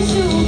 是去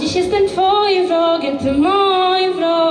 dziś jestem twoim wrogiem, ty moim wrogiem